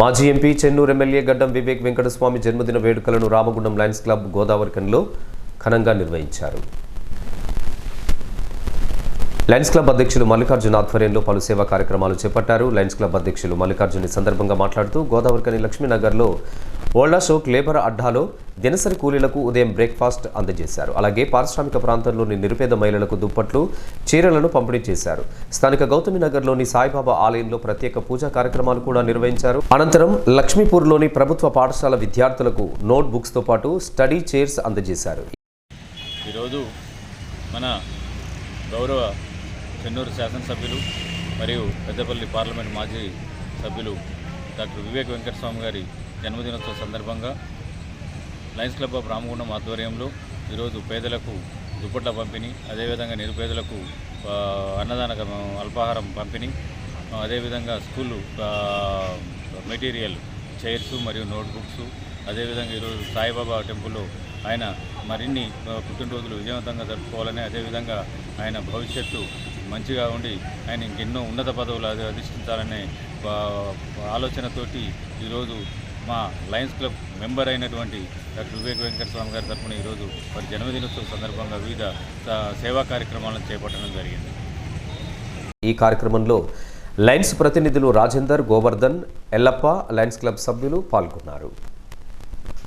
మాజీ MP Chennur MLA గడ్డం వివేక్ వెంకటస్వామి జన్మదిన వేడుకలను రామగుండం లయన్స్ క్లబ్ గోదావరికంలో ఘనంగా నిర్వహించారు. లయన్స్ క్లబ్ అధ్యక్షులు మల్లికార్జున ఆధ్వర్యంలో పలు సేవా కార్యక్రమాలు చేపట్టారు. లయన్స్ క్లబ్ అధ్యక్షులు మల్లికార్జున ఈ సందర్భంగా మాట్లాడుతూ గోదావరికని లక్ష్మీనగర్లో ఓల్డ్ అశోక్ లేబర్ అడ్డాలో దినసరి కూలీలకు ఉదయం బ్రేక్ఫాస్ట్ అందజేశారు. అలాగే పారిశ్రామిక ప్రాంతంలోని నిరుపేద మహిళలకు దుప్పట్లు చీరలను పంపిణీ చేశారు. స్థానిక గౌతమి నగర్లోని సాయిబాబా ఆలయంలో ప్రత్యేక పూజా కార్యక్రమాలు కూడా నిర్వహించారు. అనంతరం లక్ష్మీపూర్లోని ప్రభుత్వ పాఠశాల విద్యార్థులకు నోట్ బుక్స్తో పాటు స్టడీ చైర్స్ అందజేశారు. ఈరోజు మన గౌరవ చెన్నూరు శాసనసభ్యులు మరియు పెద్దపల్లి పార్లమెంట్ మాజీ సభ్యులు డాక్టర్ వివేక్ వెంకటస్వామి గారి జన్మదినోత్సవ సందర్భంగా లయన్స్ క్లబ్ ఆఫ్ రామగుండం ఆధ్వర్యంలో ఈరోజు పేదలకు దుప్పట్ల పంపిణీ అదేవిధంగా నిరుపేదలకు అన్నదాన అల్పాహారం పంపిణీ అదేవిధంగా స్కూలు మెటీరియల్ చైర్స్ మరియు నోట్బుక్స్ అదేవిధంగా ఈరోజు సాయిబాబా టెంపుల్లో ఆయన మరిన్ని పుట్టినరోజులు విజయవంతంగా జరుపుకోవాలని అదేవిధంగా ఆయన భవిష్యత్తు మంచిగా ఉండి ఆయన ఇంకెన్నో ఉన్నత పదవులు అధి- అధిష్ఠించాలనే ఆలోచనతోటి ఈరోజు మా లయన్స్ క్లబ్ మెంబర్ అయినటువంటి డాక్టర్ వివేక్ వెంకటస్వామి గారి తరఫున ఈరోజు వారి జన్మదినోత్సవం సందర్భంగా వివిధ సేవా కార్యక్రమాలను చేపట్టడం జరిగింది. ఈ కార్యక్రమంలో లయన్స్ ప్రతినిధులు రాజేందర్ గోవర్ధన్ ఎల్లప్ప లయన్స్ క్లబ్ సభ్యులు పాల్గొన్నారు.